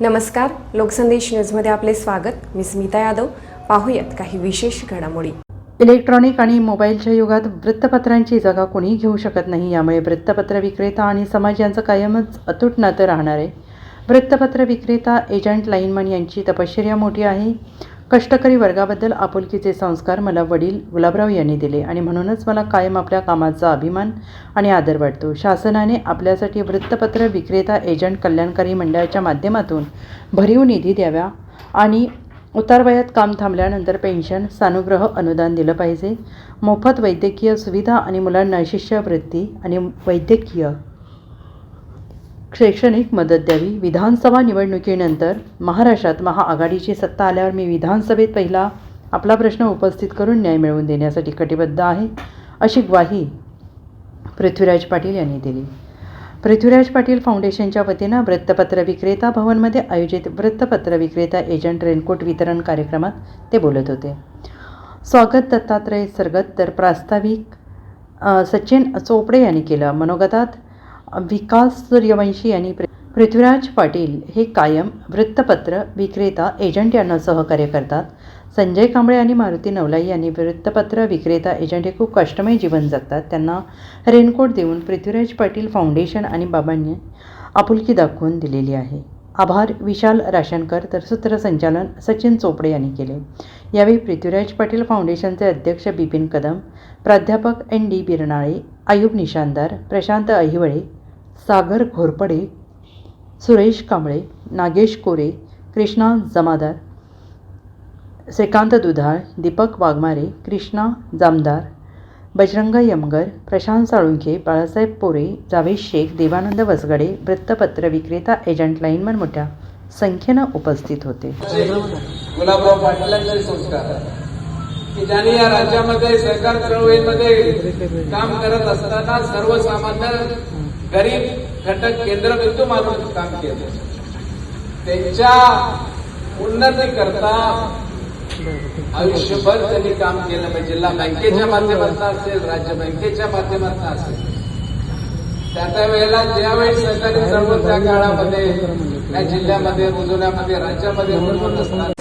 नमस्कार लोकसंदेश न्यूजमध्ये आपले स्वागत. मी स्मिता यादव. पाहूयात काही विशेष घडामोडी. इलेक्ट्रॉनिक आणि मोबाईलच्या युगात वृत्तपत्रांची जागा कोणी घेऊ शकत नाही यामुळे वृत्तपत्र विक्रेता आणि समाज यांचं कायमच अतूट नातं राहणार आहे. वृत्तपत्र विक्रेता एजंट लाईनमन यांची तपश्चर्या मोठी आहे. कष्टकरी वर्गाबद्दल आपुलकीचे संस्कार मला वडील गुलाबराव यांनी दिले आणि म्हणूनच मला कायम आपल्या कामाचा अभिमान आणि आदर वाटतो. शासनाने आपल्यासाठी वृत्तपत्र विक्रेता एजंट कल्याणकारी मंडळाच्या माध्यमातून भरीव निधी द्याव्या आणि उतारवयात काम थांबल्यानंतर पेन्शन सानुग्रह अनुदान दिलं पाहिजे. मोफत वैद्यकीय सुविधा आणि मुलांना शिष्यवृत्ती आणि वैद्यकीय शैक्षणिक मदत द्यावी. विधानसभा निवडणुकीनंतर महाराष्ट्रात महाआघाडीची सत्ता आल्यावर मी विधानसभेत पहिला आपला प्रश्न उपस्थित करून न्याय मिळवून देण्यासाठी कटिबद्ध आहे अशी ग्वाही पृथ्वीराज पाटील यांनी दिली. पृथ्वीराज पाटील फाउंडेशनच्या वतीनं वृत्तपत्र विक्रेता भवनमध्ये आयोजित वृत्तपत्र विक्रेता एजंट रेनकोट वितरण कार्यक्रमात ते बोलत होते. स्वागत दत्तात्रय सरगत तर प्रास्ताविक सचिन चोपडे यांनी केलं. मनोगतात विकास सूर्यवंशी यांनी पृथ्वीराज पाटील हे कायम वृत्तपत्र विक्रेता एजंट यांना सहकार्य करतात. संजय कांबळे आणि मारुती नवलाई यांनी वृत्तपत्र विक्रेता एजंट हे खूप कष्टमय जीवन जगतात. त्यांना रेनकोट देऊन पृथ्वीराज पाटील फाउंडेशन आणि बाबांनी आपुलकी दाखवून दिलेली आहे. आभार विशाल राशनकर तर सूत्रसंचालन सचिन चोपडे यांनी केले. यावेळी पृथ्वीराज पाटील फाउंडेशनचे अध्यक्ष बिपिन कदम प्राध्यापक एन डी बिरनाळे आयुब निशानदार प्रशांत अहिवळे सागर घोरपडे सुरेश कांबळे नागेश कोरे कृष्णा जमादार श्रीकांत दुधाळ दीपक वाघमारे कृष्णा जामदार बजरंग यमगर प्रशांत साळुंखे बाळासाहेब पोरे जावेद शेख देवानंद वसगडे वृत्तपत्र विक्रेता एजंट लाईनमन मोठ्या संख्येनं उपस्थित होते. गुलाबराव पाटलांचे संस्कार. की ज्यांनी या राज्यामध्ये सरकार चळवळीमध्ये काम करत असताना सर्वसामान्य गरीब घटक केंद्रबिंदू मानून काम केलं. त्यांच्या उन्नती करता आयुष्यभर त्यांनी काम केलं म्हणजे जिल्हा बँकेच्या माध्यमातून असेल राज्य बँकेच्या माध्यमातून असेल. त्या त्या वेळेला ज्यावेळी सहकारी चळवळ त्या काळामध्ये या जिल्ह्यामध्ये मुजुऱ्यामध्ये राज्यामध्ये होत असतात